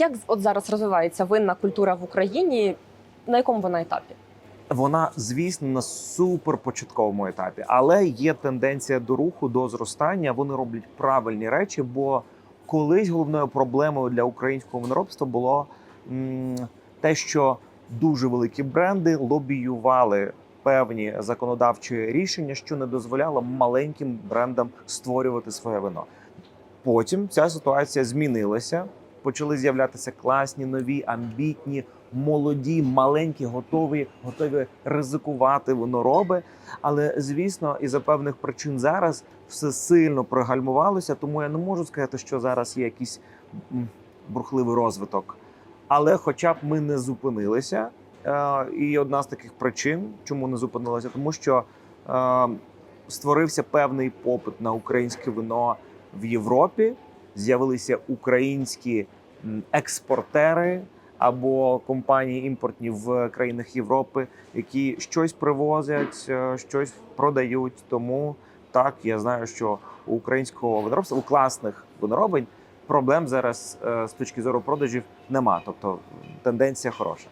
Як от зараз розвивається винна культура в Україні? На якому вона етапі? Вона, звісно, на суперпочатковому етапі, але є тенденція до руху, до зростання. Вони роблять правильні речі, бо колись головною проблемою для українського виноробства було м, те, що дуже великі бренди лобіювали певні законодавчі рішення, що не дозволяло маленьким брендам створювати своє вино. Потім ця ситуація змінилася. Почали з'являтися класні, нові, амбітні, молоді, маленькі, готові, готові ризикувати винороби. Але звісно, із за певних причин зараз все сильно пригальмувалося, тому я не можу сказати, що зараз є якийсь бурхливий розвиток. Але, хоча б ми не зупинилися, е, і одна з таких причин, чому не зупинилися, тому що е, створився певний попит на українське вино в Європі. З'явилися українські експортери або компанії імпортні в країнах Європи, які щось привозять, е, щось продають. Тому так я знаю, що у українського виноробства, у класних виноробень проблем зараз е, з точки зору продажів нема. Тобто тенденція хороша.